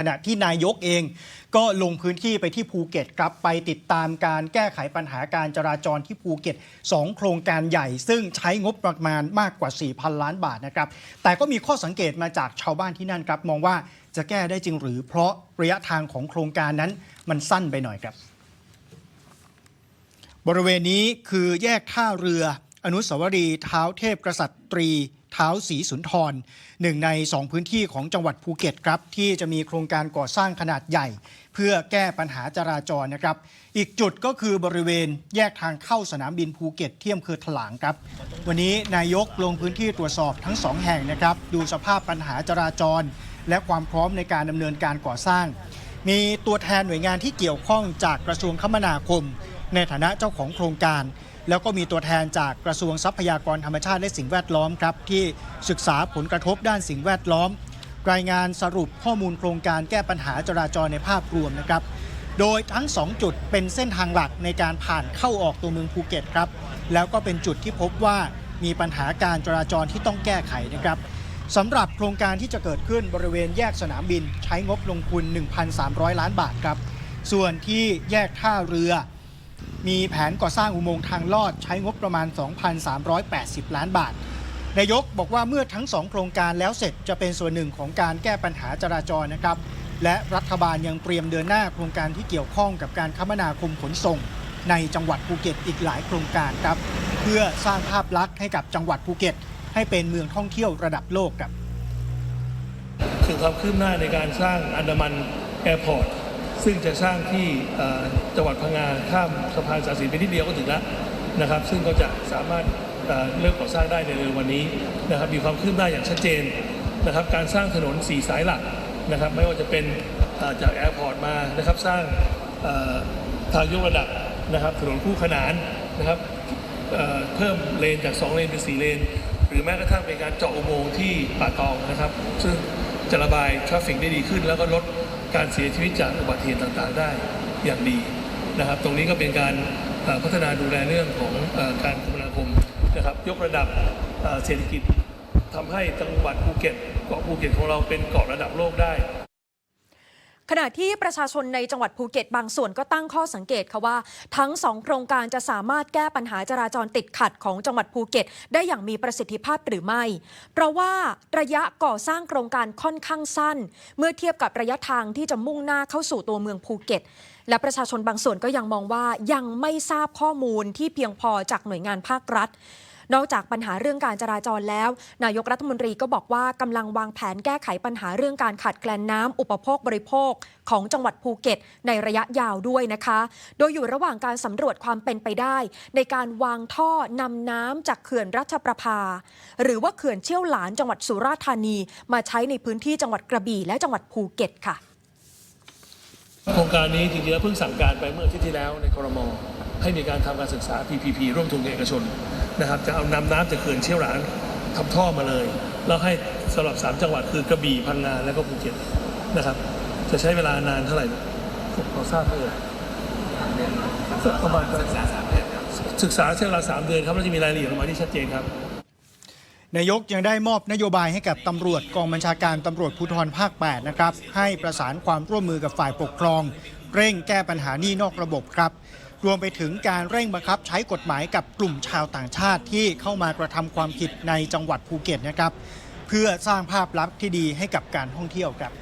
ขณะที่นายกเองก็ลงพื้นที่ไปที่ภูเก็ตครับไปติดตามการแก้ไขปัญหาการจราจรที่ภูเก็ต 2 โครงการใหญ่ ซึ่งใช้งบประมาณมากกว่า 4,000 ล้านบาทนะครับ แต่ก็มีข้อสังเกตมาจากชาวบ้านที่นั่นครับมองว่าจะแก้ได้จริงหรือเพราะระยะทางของโครงการนั้นมันสั้นไปหน่อยครับ บริเวณนี้คือแยกท่าเรืออนุสาวรีย์เท้าเทพกษัตรี เท้าศรีสุนทรหนึ่งในสองพื้นที่ของจังหวัดภูเก็ตครับที่จะมีโครงการก่อสร้างขนาดใหญ่ เพื่อแก้ปัญหาจราจรนะครับ อีกจุดก็คือบริเวณแยกทางเข้าสนามบินภูเก็ตเที่อำเภอถลางครับ วันนี้นายกลงพื้นที่ตรวจสอบทั้งสองแห่งนะครับ ดูสภาพปัญหาจราจร และความพร้อมในการดำเนินการก่อสร้าง มีตัวแทนหน่วยงานที่เกี่ยวข้องจากกระทรวงคมนาคม ในฐานะเจ้าของโครงการ แล้วก็มีตัวแทนจากกระทรวงทรัพยากรธรรมชาติและสิ่งแวดล้อมครับที่ศึกษาผลกระทบด้านสิ่งแวดล้อม รายงานสรุปข้อมูลโครงการแก้ปัญหาจราจรในภาพรวมนะครับ โดยทั้ง 2 จุดเป็นเส้นทางหลักในการผ่านเข้าออกตัวเมืองภูเก็ตครับแล้วก็เป็นจุดที่พบว่ามีปัญหาการจราจรที่ต้องแก้ไขนะครับสำหรับโครงการที่จะเกิดขึ้นบริเวณแยกสนามบิน ใช้งบลงทุน 1,300 ล้านบาทครับ ส่วนที่แยกท่าเรือ มีแผนก่อสร้างอุโมงค์ทางลอดใช้งบประมาณ 2,380 ล้านบาท นายกบอกว่าเมื่อทั้งสองโครงการแล้วเสร็จจะเป็นส่วนหนึ่งของการแก้ปัญหาจราจรนะครับ และรัฐบาลยังเตรียมเดินหน้าโครงการที่เกี่ยวข้องกับการคมนาคมขนส่ง ในจังหวัดภูเก็ตอีกหลายโครงการครับ เพื่อสร้างภาพลักษณ์ให้กับจังหวัดภูเก็ต ให้เป็นเมืองท่องเที่ยวระดับโลกครับ ถึงความคืบหน้าในการสร้างอันดามันแอร์พอร์ต ซึ่งจะสร้างที่จังหวัดพังงาข้ามสะพานสาสีไปนิดเดียวก็ถึงแล้วนะครับ ซึ่งก็จะสามารถเริ่มก่อสร้างได้ในเร็ววันนี้นะครับ มีความคืบหน้าอย่างชัดเจนนะครับ การสร้างถนนสีสายหลักนะครับ ไม่ว่าจะเป็นจากแอร์พอร์ตมานะครับ สร้างทางยกระดับนะครับ ถนนคู่ขนานนะครับเอ่อเพิ่มเลนจาก 2 เลนเป็น 4 เลน หรือแม้กระทั่งเป็นการเจาะอุโมงค์ที่ป่าตองนะครับ ซึ่งจะระบายทราฟฟิกได้ดีขึ้นแล้วก็ลด การเสียชีวิตจากอุบัติเหตุต่างๆ ได้อย่างดีนะครับ ตรงนี้ก็เป็นการพัฒนาดูแลเรื่องของการคมนาคมนะครับ ยกระดับเอ่อเศรษฐกิจทำให้จังหวัดภูเก็ตเกาะภูเก็ตของเราเป็นเกาะระดับโลกได้ ขณะที่ประชาชนในจังหวัดภูเก็ตบางส่วนก็ตั้งข้อสังเกตค่ะว่า ทั้งสองโครงการจะสามารถแก้ปัญหาจราจรติดขัดของจังหวัดภูเก็ต ได้อย่างมีประสิทธิภาพหรือไม่ เพราะว่าระยะก่อสร้างโครงการค่อนข้างสั้น เมื่อเทียบกับระยะทางที่จะมุ่งหน้าเข้าสู่ตัวเมืองภูเก็ต และประชาชนบางส่วนก็ยังมองว่ายังไม่ทราบข้อมูลที่เพียงพอจากหน่วยงานภาครัฐ นอกจากปัญหาเรื่องการจราจรแล้ว นายกรัฐมนตรีก็บอกว่ากำลังวางแผนแก้ไขปัญหาเรื่องการขาดแคลนน้ำอุปโภคบริโภคของจังหวัดภูเก็ต ในระยะยาวด้วยนะคะ โดยอยู่ระหว่างการสำรวจความเป็นไปได้ ในการวางท่อนำน้ำจากเขื่อนรัชประภา หรือว่าเขื่อนเชี่ยวหลานจังหวัดสุราษฎร์ธานี มาใช้ในพื้นที่จังหวัดกระบี่และจังหวัดภูเก็ตค่ะโครงการนี้จริงๆแล้วเพิ่งสั่งการไปเมื่ออาทิตย์ที่แล้วในครม ให้มีการทำการศึกษา PPP ร่วมทุนกับเอกชนนะครับ จะเอานำน้ำจากเขื่อนเชี่ยวหลานทำท่อมาเลย แล้วให้สำหรับ 3 จังหวัดคือกระบี่พังงาและก็ภูเก็ตนะครับ จะใช้เวลานานเท่าไหร่ผมขอทราบเท่าไหร่ประมาณศึกษาสามเดือนศึกษาใช้เวลาสามเดือนครับแล้วจะมีรายละเอียดออกมาที่ชัดเจนครับนายกยังได้มอบนโยบายให้กับตำรวจกองบัญชาการตำรวจภูธรภาค 8 นะครับ ให้ประสานความร่วมมือกับฝ่ายปกครอง เร่งแก้ปัญหาหนี้นอกระบบครับ รวมไปถึงการเร่งบังคับใช้กฎหมายกับกลุ่มชาวต่างชาติที่เข้ามากระทำความผิดในจังหวัดภูเก็ตนะครับ เพื่อสร้างภาพลักษณ์ที่ดีให้กับการท่องเที่ยวครับ